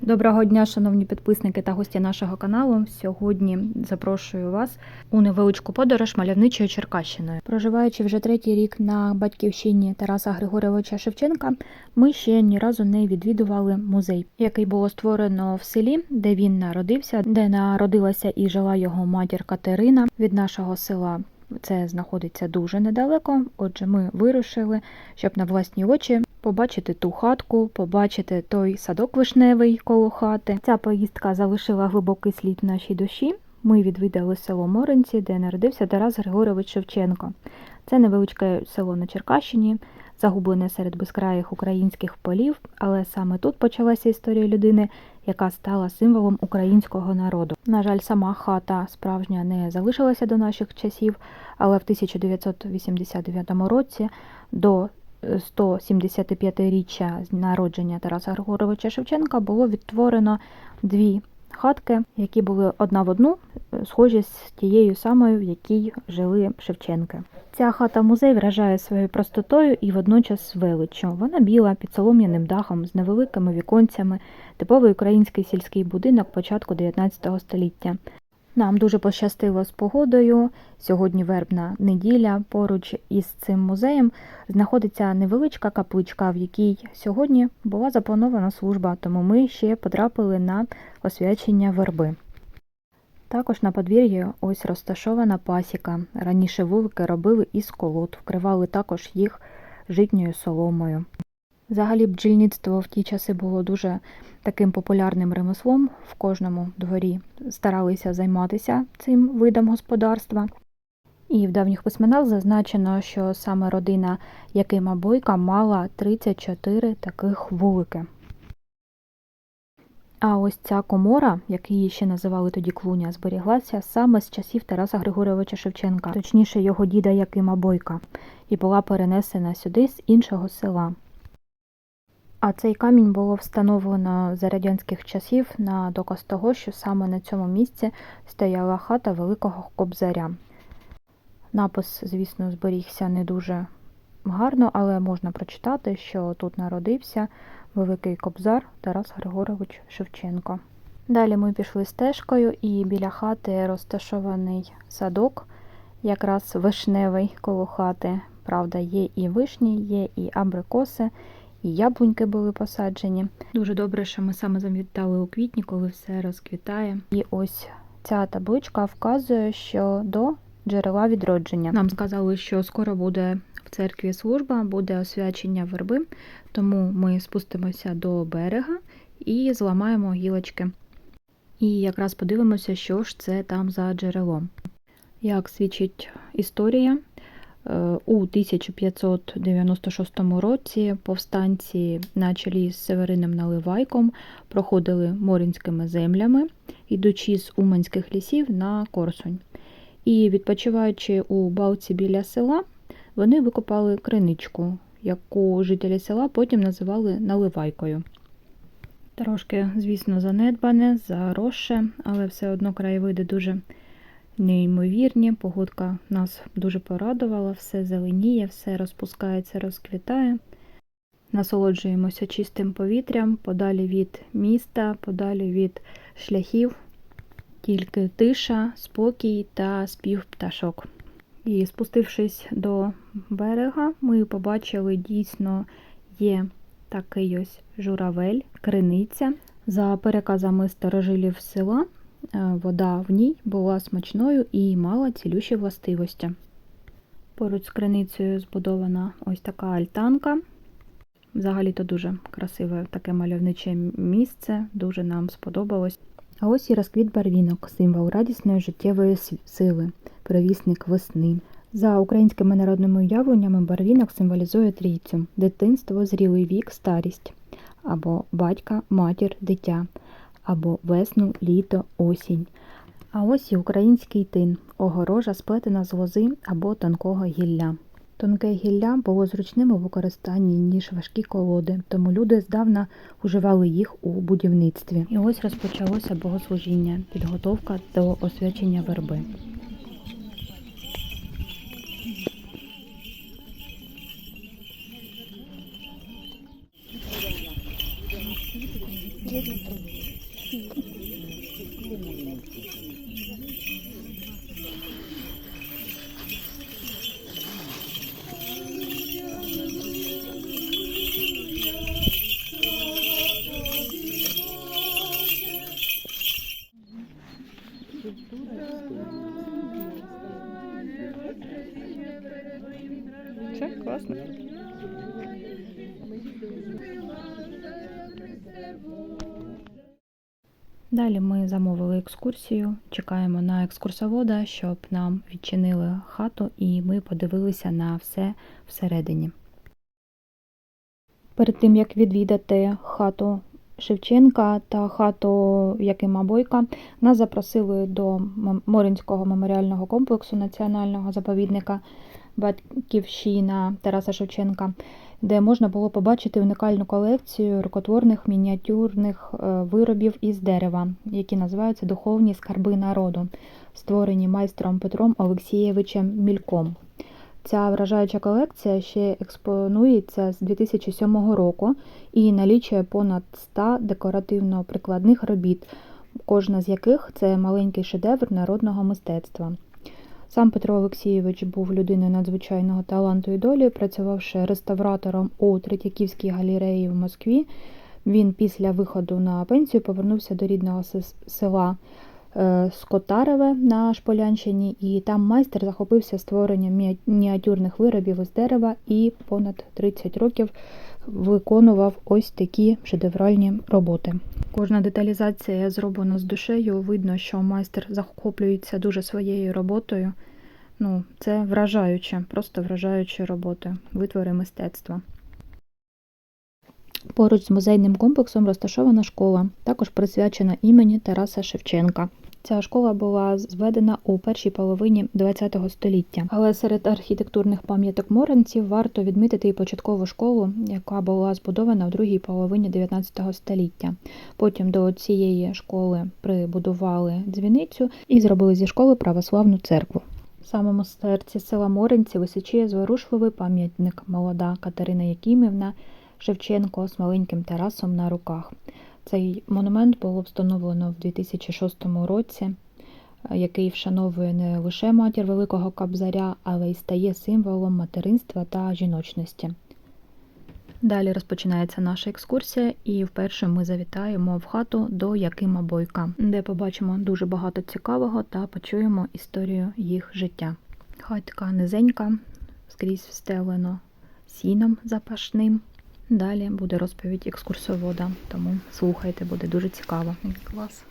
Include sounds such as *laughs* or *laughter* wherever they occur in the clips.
Доброго дня, шановні підписники та гості нашого каналу. Сьогодні запрошую вас у невеличку подорож мальовничою Черкащиною. Проживаючи вже третій рік на батьківщині Тараса Григоровича Шевченка, ми ще ні разу не відвідували музей, який було створено в селі, де він народився, де народилася і жила його матір Катерина від нашого села. Це знаходиться дуже недалеко. Отже, ми вирушили, щоб на власні очі побачити ту хатку, побачити той садок вишневий коло хати. Ця поїздка залишила глибокий слід в нашій душі. Ми відвідали село Моренці, де народився Тарас Григорович Шевченко. Це невеличке село на Черкащині, загублене серед безкраїх українських полів, але саме тут почалася історія людини, яка стала символом українського народу. На жаль, сама хата справжня не залишилася до наших часів, але в 1989 році до 175-річчя народження Тараса Григоровича Шевченка було відтворено дві хатки, які були одна в одну, е, схожі з тією самою, в якій жили Шевченки. Ця хата музей вражає своєю простотою і водночас величчю. Вона біла під солом'яним дахом з невеликими віконцями, типовий український сільський будинок початку 19 століття. Нам дуже пощастило з погодою. Сьогодні вербна неділя. Поруч із цим музеєм знаходиться невеличка капличка, в якій сьогодні була запланована служба, тому ми ще потрапили на освячення верби. Також на подвір'ї ось розташована пасіка. Раніше вулики робили із колод, вкривали також їх житньою соломою. Взагалі бджільництво в ті часи було дуже таким популярним ремеслом в кожному дворі старалися займатися цим видом господарства. І в давніх письменах зазначено, що саме родина Якима Бойка мала 34 таких вулики. А ось ця комора, як її ще називали тоді клуня, зберіглася саме з часів Тараса Григоровича Шевченка, точніше його діда Якима Бойка, і була перенесена сюди з іншого села. А цей камінь було встановлено за радянських часів на доказ того, що саме на цьому місці стояла хата Великого Кобзаря. Напис, звісно, зберігся не дуже гарно, але можна прочитати, що тут народився Великий Кобзар Тарас Григорович Шевченко. Далі ми пішли стежкою, і біля хати розташований садок, якраз вишневий коло хати. Правда, є і вишні, є і абрикоси і яблуньки були посаджені. Дуже добре, що ми саме завітали у квітні, коли все розквітає. І ось ця табличка вказує, що до джерела відродження. Нам сказали, що скоро буде в церкві служба, буде освячення верби, тому ми спустимося до берега і зламаємо гілочки. І якраз подивимося, що ж це там за джерело. Як свідчить історія, у 1596 році повстанці на чолі з Северином Наливайком проходили морінськими землями, ідучи з Уманських лісів на Корсунь. І, відпочиваючи у балці біля села, вони викопали криничку, яку жителі села потім називали Наливайкою. Трошки, звісно, занедбане, заросше, але все одно краєвиди дуже неймовірні. Погодка нас дуже порадувала, все зеленіє, все розпускається, розквітає. Насолоджуємося чистим повітрям, подалі від міста, подалі від шляхів, тільки тиша, спокій та спів пташок. І спустившись до берега, ми побачили дійсно є такий ось журавель, криниця. За переказами старожилів села, вода в ній була смачною і мала цілющі властивості. Поруч з криницею збудована ось така альтанка. Взагалі-то дуже красиве таке мальовниче місце, дуже нам сподобалось. А ось і розквіт барвінок, символ радісної життєвої сили, провісник весни. За українськими народними уявленнями, барвінок символізує трійцю дитинство, зрілий вік, старість або батька, матір, дитя або весну, літо, осінь. А ось і український тин, огорожа сплетена з лози або тонкого гілля. Тонке гілля було зручним у використанні, ніж важкі колоди, тому люди здавна уживали їх у будівництві. І ось розпочалося богослужіння, підготовка до освячення верби. Все, класно. Далі ми замовили екскурсію, чекаємо на екскурсовода, щоб нам відчинили хату і ми подивилися на все всередині. Перед тим як відвідати хату Шевченка та хату Якима Бойка, нас запросили до Моринського меморіального комплексу національного заповідника Батьківщина Тараса Шевченка, де можна було побачити унікальну колекцію рукотворних мініатюрних е, виробів із дерева, які називаються духовні скарби народу, створені майстром Петром Олексієвичем Мільком. Ця вражаюча колекція ще експонується з 2007 року і налічує понад 100 декоративно-прикладних робіт, кожна з яких це маленький шедевр народного мистецтва. Сам Петро Олексійович був людиною надзвичайного таланту і долі, працювавши реставратором у Третьяківській галереї в Москві. Він після виходу на пенсію повернувся до рідного села Скотареве на Шполянщині, і там майстер захопився створенням мініатюрних виробів із дерева і понад 30 років виконував ось такі шедевральні роботи. Кожна деталізація зроблена з душею. Видно, що майстер захоплюється дуже своєю роботою. Ну, це вражаюче, просто вражаючі роботи, витвори мистецтва. Поруч з музейним комплексом розташована школа, також присвячена імені Тараса Шевченка. Ця школа була зведена у першій половині ХХ століття. Але серед архітектурних пам'яток моренців варто відмітити і початкову школу, яка була збудована в другій половині 19 століття. Потім до цієї школи прибудували дзвіницю і зробили зі школи православну церкву. В самому серці села Моренці височіє зворушливий пам'ятник молода Катерина Якимівна Шевченко з маленьким Тарасом на руках. Цей монумент було встановлено в 2006 році, е, який вшановує не лише матір Великого Кобзаря, але й стає символом материнства та жіночності. Далі розпочинається наша екскурсія, і вперше ми завітаємо в хату до Якима Бойка, де побачимо дуже багато цікавого та почуємо історію їх життя. Хатка низенька, скрізь встелено сіном запашним. Далі буде розповідь екскурсовода, тому слухайте, буде дуже цікаво. Клас.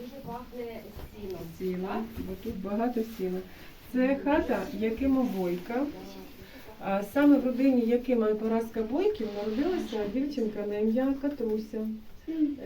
Дуже пахне сіном. сіна, бо тут багато сіна. Це хата Якима Бойка. Саме в родині Якима і Параска Бойків народилася дівчинка на ім'я Катруся,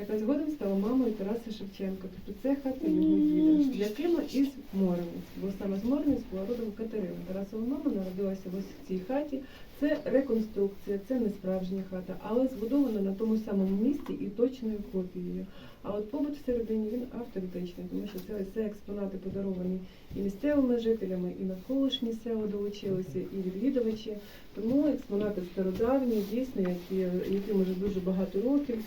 яка згодом стала мамою Тараса Шевченка. Тобто це хата його діда. Якима із Морениць, бо саме з Морениць була родом Катерина. Тарасова мама народилася ось в цій хаті. Це реконструкція, це не справжня хата, але збудована на тому самому місці і точною копією. А от побут всередині він автентичний, тому що це все експонати подаровані і місцевими жителями, і навколишні села долучилися, і відвідувачі. Тому експонати стародавні, дійсно, які, яким вже дуже багато років,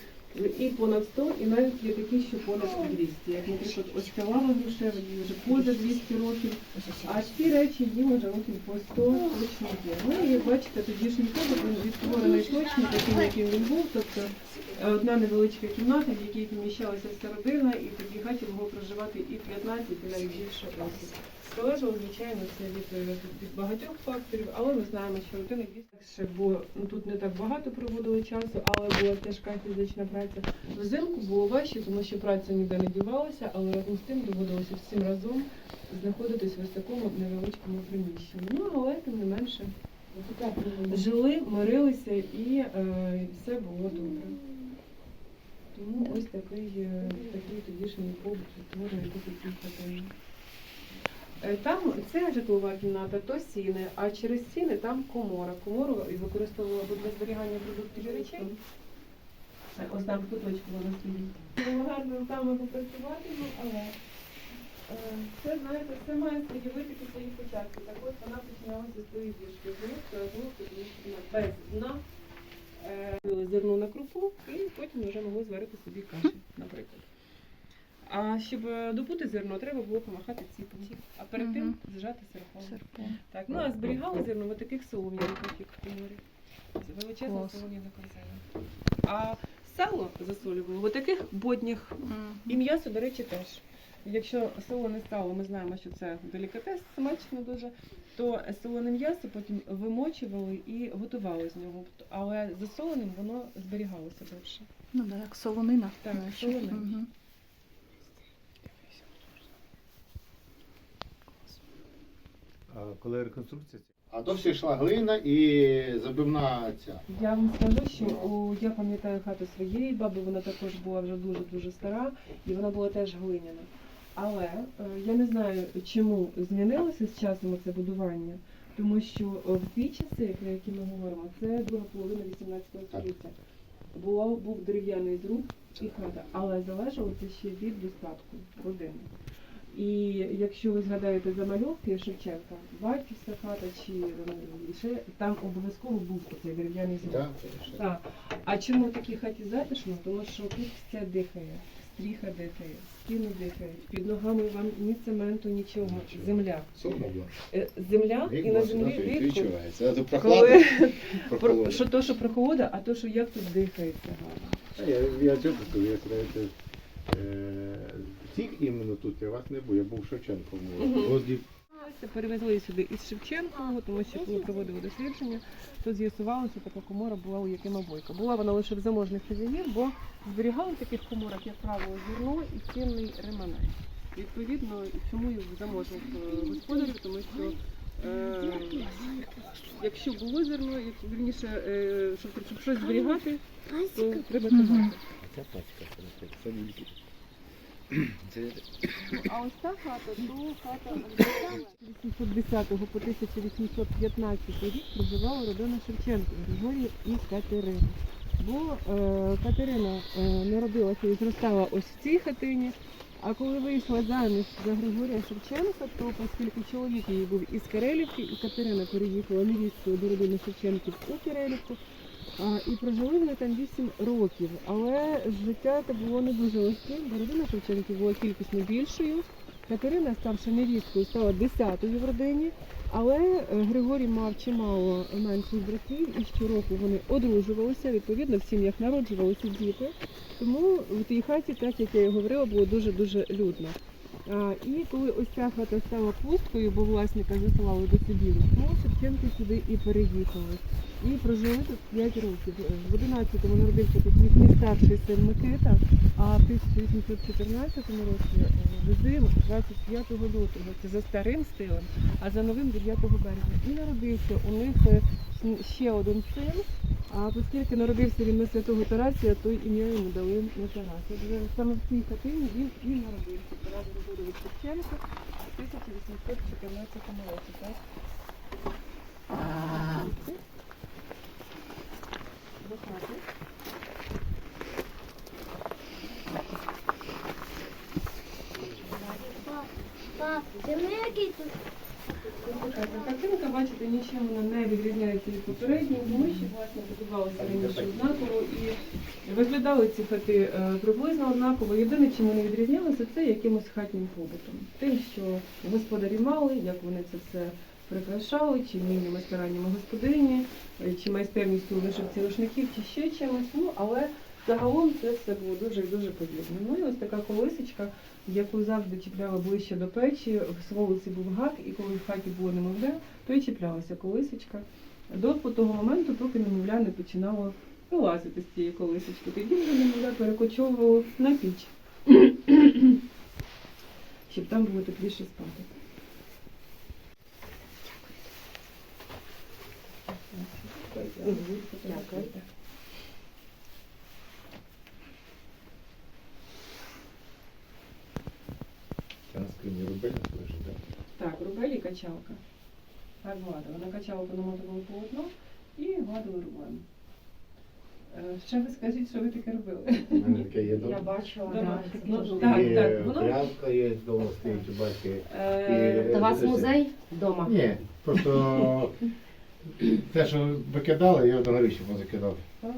і понад 100, і навіть є такі, що понад 200. Як, наприклад, ось ця лава грушева, їй вже поза 200 років, а ці речі їм вже років по 100 точно є. Ну і бачите, тодішній побут він відтворений точно таким, яким він був. Тобто е, одна невеличка кімната, в якій поміщалася вся родина, і в хаті могло проживати і 15, і навіть більше років. Залежало, звичайно, це від, е, від багатьох факторів, але ми знаємо, що родина дійсно ще ну, тут не так багато проводили часу, але була тяжка фізична праця. Взимку було важче, тому що праця ніде не дівалася, але разом з тим доводилося всім разом знаходитись в такому невеличкому приміщенні. Ну але тим не менше жили, мирилися і е, все було добре. Тому ось такий, е, такий тодішній побут цій хатині. Е, Там це житлова кімната, то сіни, а через сіни там комора. Комору використовувала для зберігання продуктів і речей. Е, Ось там куточку вона стоїть. Було гарно там попрацювати, ну але Е, Це, знаєте, все має свої витики, свої початки. Так от вона починалася з тої діжки. Знову знову без дна. Е, Зерно на крупу і потім вже могли зварити собі каші, наприклад. А е, зерно, треба було помахати ціпом, а перед тим зжати серпом. Серпом. Так, ну а зберігали зерно в таких солом'янках, як в морі. Це величезна солом'яна консерва. А сало засолювали в таких боднях. І м'ясо, до речі, теж. Якщо солоне сало, ми знаємо, що це делікатес, смачно дуже, то солоне м'ясо потім вимочували і готували з нього. Але засоленим воно зберігалося довше. Ну да, як солонина. Так, солонина. Мгм. Коли реконструкція? А то все йшла глина і забивна ця. Я вам скажу, що у, я пам'ятаю хату своєї баби, вона також була вже дуже-дуже стара, і вона була теж глиняна. Але е, я не знаю, чому змінилося з часом це будування, тому що е, в ті часи, про які ми говоримо, це друга половина 18 століття. Була, був дерев'яний зруб і хата, але залежало це ще від достатку родини. І якщо ви згадаєте замальовки Шевченка, батьківська хата чи ще там обов'язково був цей дерев'яний. Да? Так. А чому в такій хаті затишно? Тому що тут все дихає, стріха дихає, стіни дихають, під ногами вам ні цементу, нічого, земля. Сумно було. Е, Земля і на землі рідко. Коли прохладно. *laughs* що то, що прохолода, а то, що як тут дихається гарно. Та Я, я чого кажу, я знаєте, всіх іменно тут я вас не був, я був в Шевченковому. Перевезли сюди із Шевченкового, тому що коли проводили дослідження, то з'ясувалося, що така комора була у Якима Бойка. Була вона лише в заможних хазяїв, бо зберігали в таких коморах, як правило, зерно і цінний реманець. Відповідно, чому і в заможних е, господарів, тому що е, якщо було зерно, як вірніше, е, щоб, щоб щось зберігати, то треба тримати. ця пачка, це, не Це А ось та хата, то хата з 810 по 1815 рік проживала родина Шевченко, Григорій і Катерина. Бо е, Катерина е, народилася і зростала ось в цій хатині. А коли вийшла заміж за Григорія Шевченка, то оскільки чоловік її був із Карелівки, і Катерина переїхала невісткою до родини Шевченків у Карелівку, і прожили вони там 8 років. Але життя це було не дуже легким, бо родина Шевченків була кількісно більшою. Катерина, ставши невісткою, стала десятою в родині, але е, Григорій мав чимало менших братів, і щороку вони одружувалися. Відповідно, в сім'ях народжувалися діти. Тому в тій хаті, так як я і говорила, було дуже дуже людно. І коли ось ця хата стала пусткою, бо власника засилали до Сибіру, то Шевченки сюди і переїхали. І прожили тут 5 років. Е, В 11-му народився тут їхній старший син Микита, а в 1814 році е, везли 25 лютого. Це за старим стилем, а за новим 9 березня. І народився у них е, ще один син. А оскільки народився він на святого Тарасія, то ім'я йому дали на Тараса. Саме в цій хатині він і народився. Тарас Григорович Шевченко в 1814 році. Так? До хати. Пап, ти мене який тут? Така Картинка, бачите, нічим вона не відрізняється від попередньої, що власне будувалися раніше однаково і виглядали ці хати е, приблизно однаково. Єдине, чим вони відрізнялися, це якимось хатнім побутом. Тим, що господарі мали, як вони це все прикрашали, чи вміннями стараннями господині, е, чи майстерністю вишивці рушників, чи ще чимось. Ну, але загалом це все було дуже і дуже подібне. Ну і ось така колисочка яку завжди чіпляли ближче до печі. В вулиці був гак, і коли в хаті було немовля, то й чіплялася колисочка. До того моменту, поки немовля не починало вилазити з цієї колисочки. Тоді вже немовля перекочовувало на піч, щоб там було тепліше спати. Дякую. На скрині рубель лежить, так? Рубель і качалка. Так гладила. Накачала по намотувала полотно і гладила рублем. Е, Ще ви скажіть, що ви таке робили? У мене таке є дома. бачила, Дома. да, Ну, так, І так, воно- прялка є вдома стоїть у батьки. Е, До вас музей вдома? Ні, просто *laughs* те, що викидали, я до навіщо позакидав. Ага.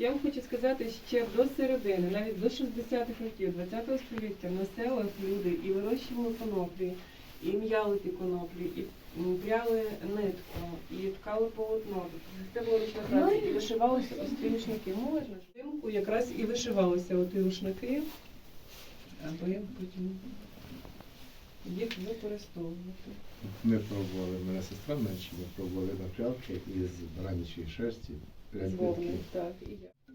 Я вам хочу сказати, ще до середини, навіть до 60-х років 20-го століття на селах люди і вирощували коноплі, і м'яли ті коноплі, і пряли нитку, і ткали полотно. Це була ручна праця. І вишивалися ось ці рушники. Можна ж взимку якраз і вишивалися оті рушники, аби потім їх використовувати. Ми пробували, мене сестра менше, ми пробували на прялки із баранячої шерсті. З вовни, так, і я.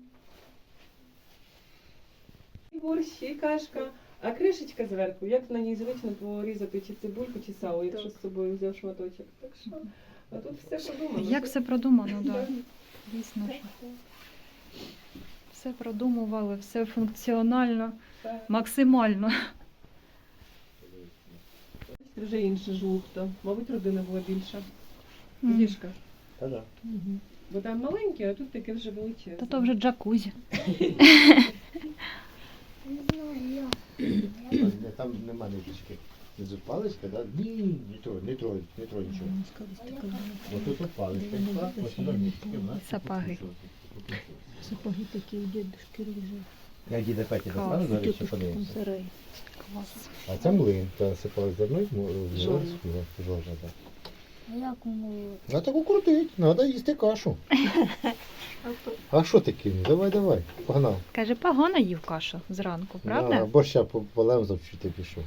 І борщ, і кашка, а кришечка зверху, як на ній зручно порізати чи цибульку, чи сало, якщо з собою взяв шматочок. Так що, а тут все продумано. Як все продумано, так. Дійсно. Все продумували, все функціонально, максимально. Це вже інше жлухто. Мабуть, родина була більша. Діжка. Та-да. Бо там маленьке, а тут таке вже величезне. Та то вже джакузі. *laughs* Не знаю, я. Там нема ниточки. Це паличка, так? Ні, не трой, не трой, не трой нічого. Ось тут от паличка, ось сюди ниточки, в. Сапоги. Такі у дідушки лежать. Я діда Клас. достану, зараз ще подивимося. Клас. А це млин, та сипали зерно, жоржа, так. А як воно? А так крутить, треба їсти кашу. *laughs* А що ти кинув? Давай, давай, погнав. Каже, погано їв кашу зранку, правда? борща по- полем завчу ти пішов.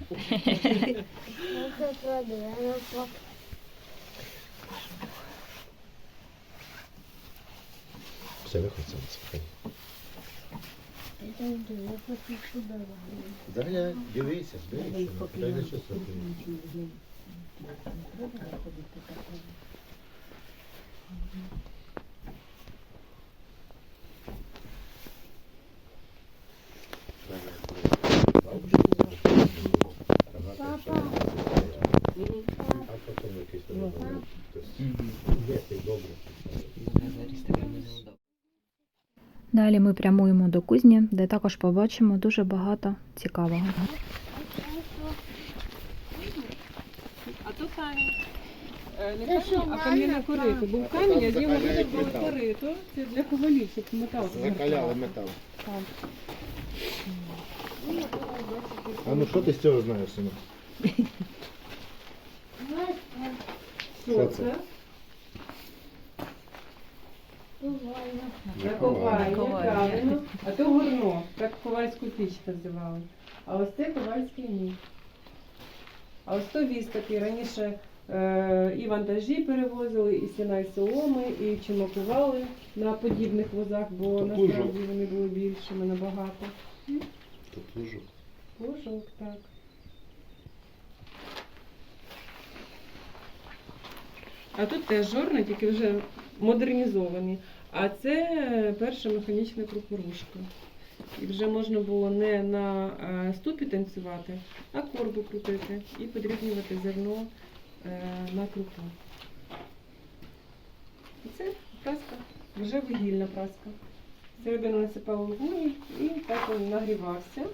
Все, виходь сам. Я йду, я хочу сюди. Заглядай, дивися, дивися. Дай на що Далі ми прямуємо до кузні, де також побачимо дуже багато цікавого. А то камінь. Е, Не що, камінь, а кам'яне корито. Був камінь, а з нього було корито. Це для ковалів, щоб метал. Закаляли метал. Так. А ну що ти з цього знаєш, синок? Що це? Наковальня, Наковальня. правильно. А то горно, так ковальську піч називали. А ось це ковальський ніг. А ось то віз такий раніше е, і вантажі перевозили, і сіна, і соломи, і чимакували на подібних возах, бо То насправді плужок. вони були більшими набагато. Тут плужок. Плужок, так. А тут теж жорна, тільки вже модернізовані. А це перша механічна крупорушка. І вже можна було не на е, ступі танцювати, а корбу крутити і подрібнювати зерно е, на крупу. І це праска, вже вугільна праска. Середину насипали вугіль і так він нагрівався.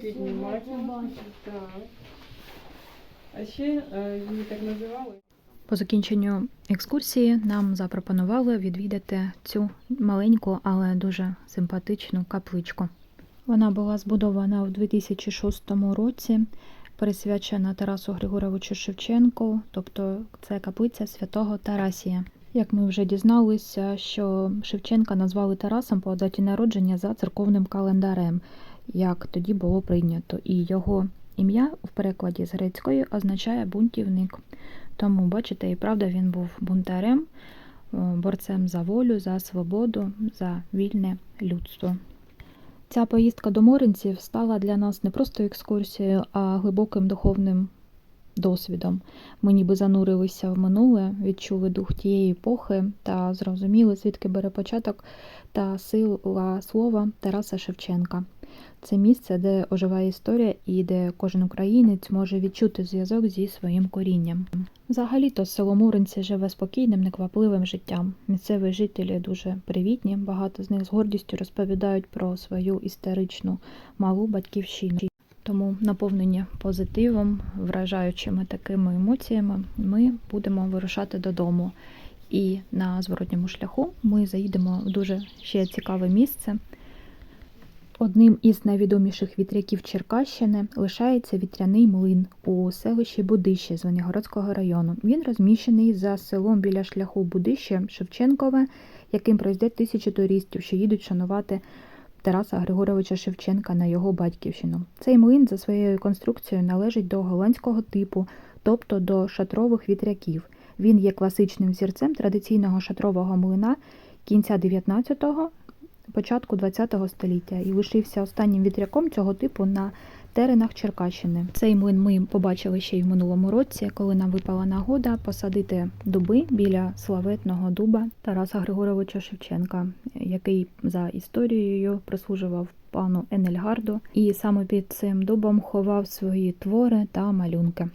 Піднімати. Так. А ще е, її так називали. По закінченню екскурсії нам запропонували відвідати цю маленьку, але дуже симпатичну капличку. Вона була збудована у 2006 році, присвячена Тарасу Григоровичу Шевченку, тобто це каплиця святого Тарасія. Як ми вже дізналися, що Шевченка назвали Тарасом по даті народження за церковним календарем, як тоді було прийнято, і його ім'я в перекладі з грецької означає бунтівник. Тому, бачите, і правда, він був бунтарем, борцем за волю, за свободу, за вільне людство. Ця поїздка до Моринців стала для нас не просто екскурсією, а глибоким духовним досвідом. Ми ніби занурилися в минуле, відчули дух тієї епохи та зрозуміли, звідки бере початок та сила слова Тараса Шевченка. Це місце, де оживає історія і де кожен українець може відчути зв'язок зі своїм корінням. Взагалі-то село Муринці живе спокійним, неквапливим життям. Місцеві жителі дуже привітні, багато з них з гордістю розповідають про свою історичну малу батьківщину. Тому наповнені позитивом, вражаючими такими емоціями, ми будемо вирушати додому. І на зворотньому шляху ми заїдемо в дуже ще цікаве місце. Одним із найвідоміших вітряків Черкащини лишається вітряний млин у селищі Будище Звенигородського району. Він розміщений за селом біля шляху Будище Шевченкове, яким проїздять тисячі туристів, що їдуть шанувати Тараса Григоровича Шевченка на його батьківщину. Цей млин за своєю конструкцією належить до голландського типу, тобто до шатрових вітряків. Він є класичним взірцем традиційного шатрового млина кінця 19-го, початку 20-го століття і лишився останнім вітряком цього типу на теренах Черкащини. Цей млин ми побачили ще й в минулому році, коли нам випала нагода посадити дуби біля славетного дуба Тараса Григоровича Шевченка, який за історією прислужував пану Енельгарду, і саме під цим дубом ховав свої твори та малюнки.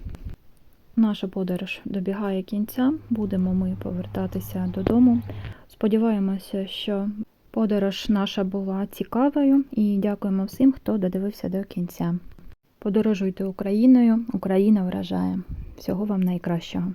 Наша подорож добігає кінця. Будемо ми повертатися додому. Сподіваємося, що подорож наша була цікавою, і дякуємо всім, хто додивився до кінця. Подорожуйте Україною, Україна вражає. Всього вам найкращого.